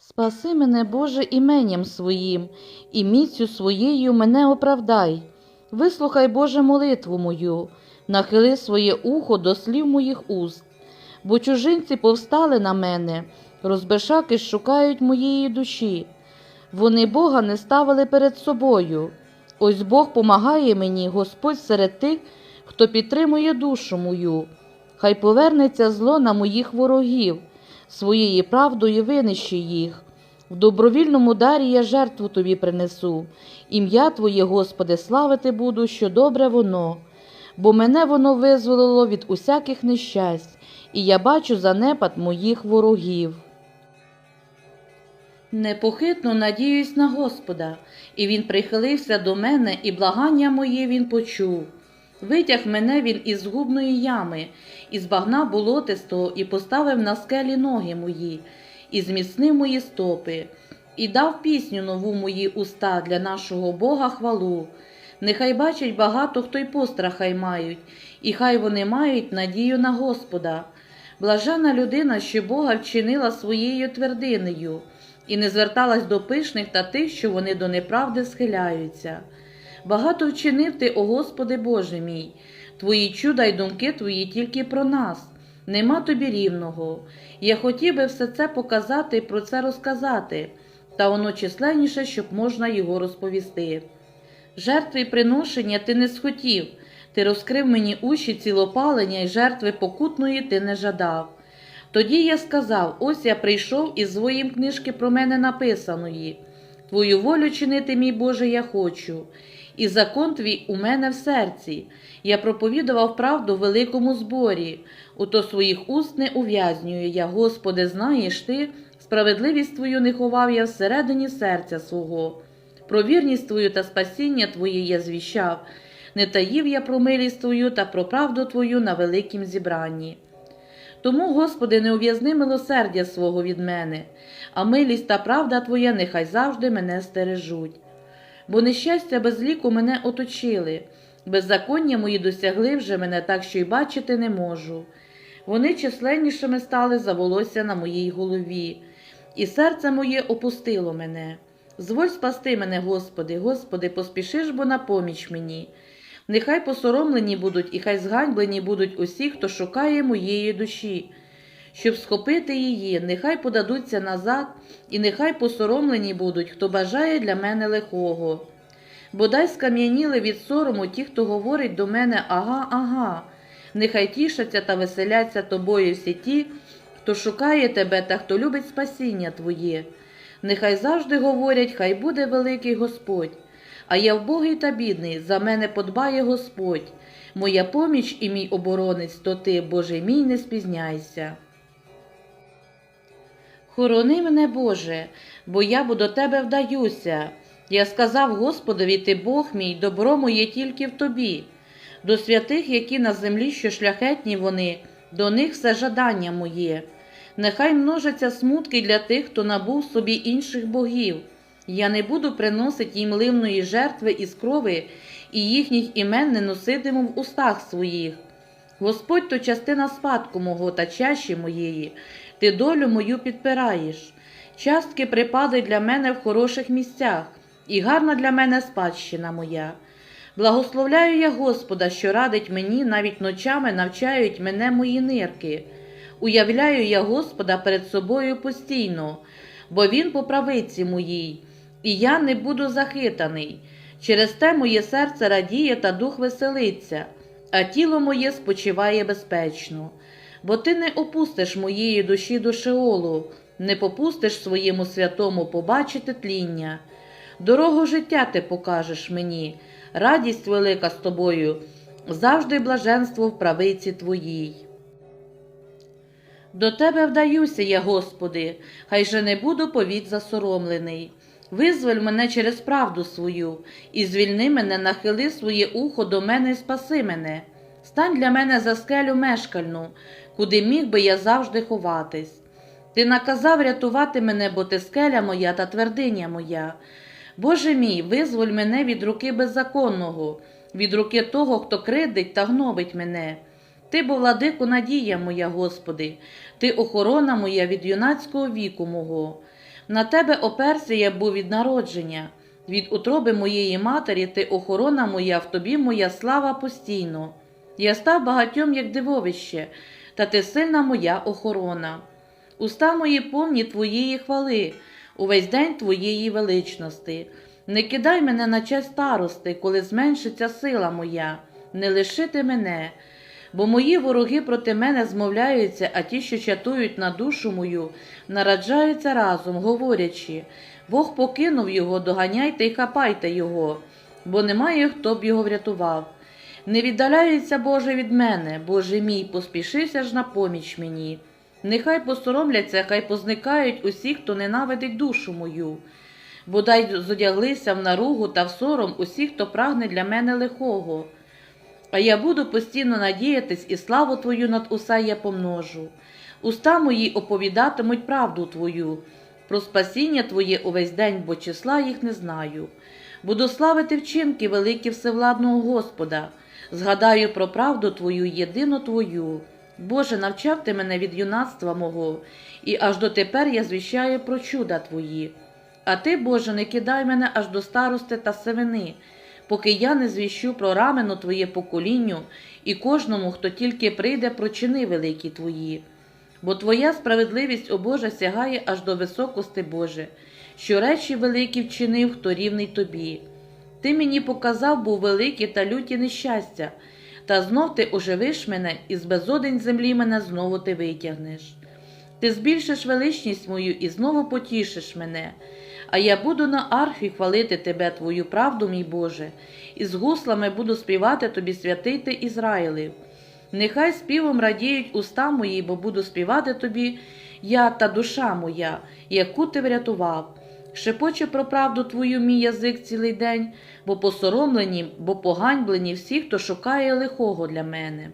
Спаси мене, Боже, іменем своїм, і міцю своєю мене оправдай. Вислухай, Боже, молитву мою, нахили своє ухо до слів моїх уст, бо чужинці повстали на мене, розбешаки шукають моєї душі. Вони Бога не ставили перед собою. Ось Бог помагає мені, Господь серед тих, хто підтримує душу мою. Хай повернеться зло на моїх ворогів, своєю правдою винищи їх. В добровільному дарі я жертву тобі принесу. Ім'я Твоє, Господи, славити буду, що добре воно, бо мене воно визволило від усяких нещасть, і я бачу занепад моїх ворогів. Непохитно надіюсь на Господа, і він прихилився до мене, і благання моє він почув. Витяг мене він із згубної ями, із багна болотистого, і поставив на скелі ноги мої, і зміцнив мої стопи, і дав пісню нову мої уста для нашого Бога хвалу. Нехай бачать багато, хто й пострахай мають, і хай вони мають надію на Господа. Блажена людина, що Бога вчинила своєю твердинею, і не зверталась до пишних та тих, що вони до неправди схиляються. Багато вчинив ти, о Господи Боже мій, твої чуда й думки твої тільки про нас. Нема тобі рівного. Я хотів би все це показати і про це розказати, та воно численніше, щоб можна його розповісти. Жертви приношення ти не схотів, ти розкрив мені уші цілопалення й жертви покутної ти не жадав. Тоді я сказав: ось я прийшов із своїм книжки про мене написаної. Твою волю чинити, мій Боже, я хочу, і закон твій у мене в серці. Я проповідував правду в великому зборі, ото своїх уст не ув'язнюю я, Господи, знаєш ти, справедливість твою не ховав я всередині серця свого. Про вірність твою та спасіння твоє я звіщав, не таїв я про милість твою та про правду твою на великім зібранні. Тому, Господи, не ув'язни милосердя свого від мене, а милість та правда Твоя нехай завжди мене стережуть. Бо нещастя без ліку мене оточили, беззаконня мої досягли вже мене так, що й бачити не можу. Вони численнішими стали за волосся на моїй голові, і серце моє опустило мене. Зволь спасти мене, Господи, Господи, поспішиш бо на поміч мені. Нехай посоромлені будуть і хай зганьблені будуть усі, хто шукає моєї душі. Щоб схопити її, нехай подадуться назад, і нехай посоромлені будуть, хто бажає для мене лихого. Бодай скам'яніли від сорому ті, хто говорить до мене ага, ага. Нехай тішаться та веселяться тобою всі ті, хто шукає тебе та хто любить спасіння Твоє. Нехай завжди говорять, хай буде великий Господь. А я вбогий та бідний, за мене подбає Господь. Моя поміч і мій оборонець, то ти, Боже мій, не спізняйся. Хорони мене, Боже, бо я бо до тебе вдаюся. Я сказав Господові, ти Бог мій, добро моє тільки в тобі. До святих, які на землі, що шляхетні вони, до них все жадання моє. Нехай множаться смутки для тих, хто набув собі інших богів. Я не буду приносити їм ливної жертви із крови, і їхніх імен не носитиму в устах своїх. Господь то частина спадку мого та чаші моєї, ти долю мою підпираєш. Частки припади для мене в хороших місцях, і гарна для мене спадщина моя. Благословляю я Господа, що радить мені, навіть ночами навчають мене мої нирки. Уявляю я Господа перед собою постійно, бо Він по правиці моїй, і я не буду захитаний. Через те моє серце радіє та дух веселиться, а тіло моє спочиває безпечно. Бо ти не опустиш моєї душі до Шеолу, не попустиш своєму святому побачити тління. Дорогу життя ти покажеш мені, радість велика з тобою, завжди блаженство в правиці твоїй. До тебе вдаюся я, Господи, хай же не буду повік засоромлений. Визволь мене через правду свою, і звільни мене, нахили своє ухо до мене і спаси мене. Стань для мене за скелю мешкальну, куди міг би я завжди ховатись. Ти наказав рятувати мене, бо ти скеля моя та твердиня моя. Боже мій, визволь мене від руки беззаконного, від руки того, хто кридить та гнобить мене. Ти бо владику надія моя, Господи, ти охорона моя від юнацького віку мого. На тебе оперся я був від народження. Від утроби моєї матері ти охорона моя, в тобі моя слава постійно. Я став багатьом, як дивовище, та ти сильна моя охорона. Уста мої повні твоєї хвали, увесь день твоєї величності. Не кидай мене на честь старости, коли зменшиться сила моя, не лишити мене, бо мої вороги проти мене змовляються, а ті, що чатують на душу мою, нараджаються разом, говорячи Бог покинув його, доганяйте й хапайте його, бо немає хто б його врятував. Не віддаляється Боже від мене, Боже мій, поспішися ж на поміч мені. Нехай посоромляться, хай позникають усі, хто ненавидить душу мою. Бодай зодяглися в наругу та в сором усі, хто прагне для мене лихого. А я буду постійно надіятись, і славу Твою над усе я помножу. Уста мої оповідатимуть правду Твою, про спасіння Твоє увесь день, бо числа їх не знаю. Буду славити вчинки великі Всевладного Господа, згадаю про правду Твою, єдину Твою. Боже, навчав ти мене від юнацтва мого, і аж дотепер я звіщаю про чуда Твої. А ти, Боже, не кидай мене аж до старости та сивини, поки я не звіщу про рамено Твоє поколінню і кожному, хто тільки прийде, про чини великі Твої. Бо Твоя справедливість, о Боже, сягає аж до високости Боже, що речі великі вчинив, хто рівний Тобі. Ти мені показав був великі та люті нещастя, та знов ти оживиш мене, і з безодень землі мене знову ти витягнеш. Ти збільшиш величність мою і знову потішиш мене, а я буду на арфі хвалити тебе, твою правду, мій Боже, і з гуслами буду співати тобі святий ти Ізраїлів. Нехай співом радіють уста мої, бо буду співати тобі, я та душа моя, яку ти врятував. Шепоче про правду твою мій язик цілий день, бо посоромлені, бо поганьблені всі, хто шукає лихого для мене.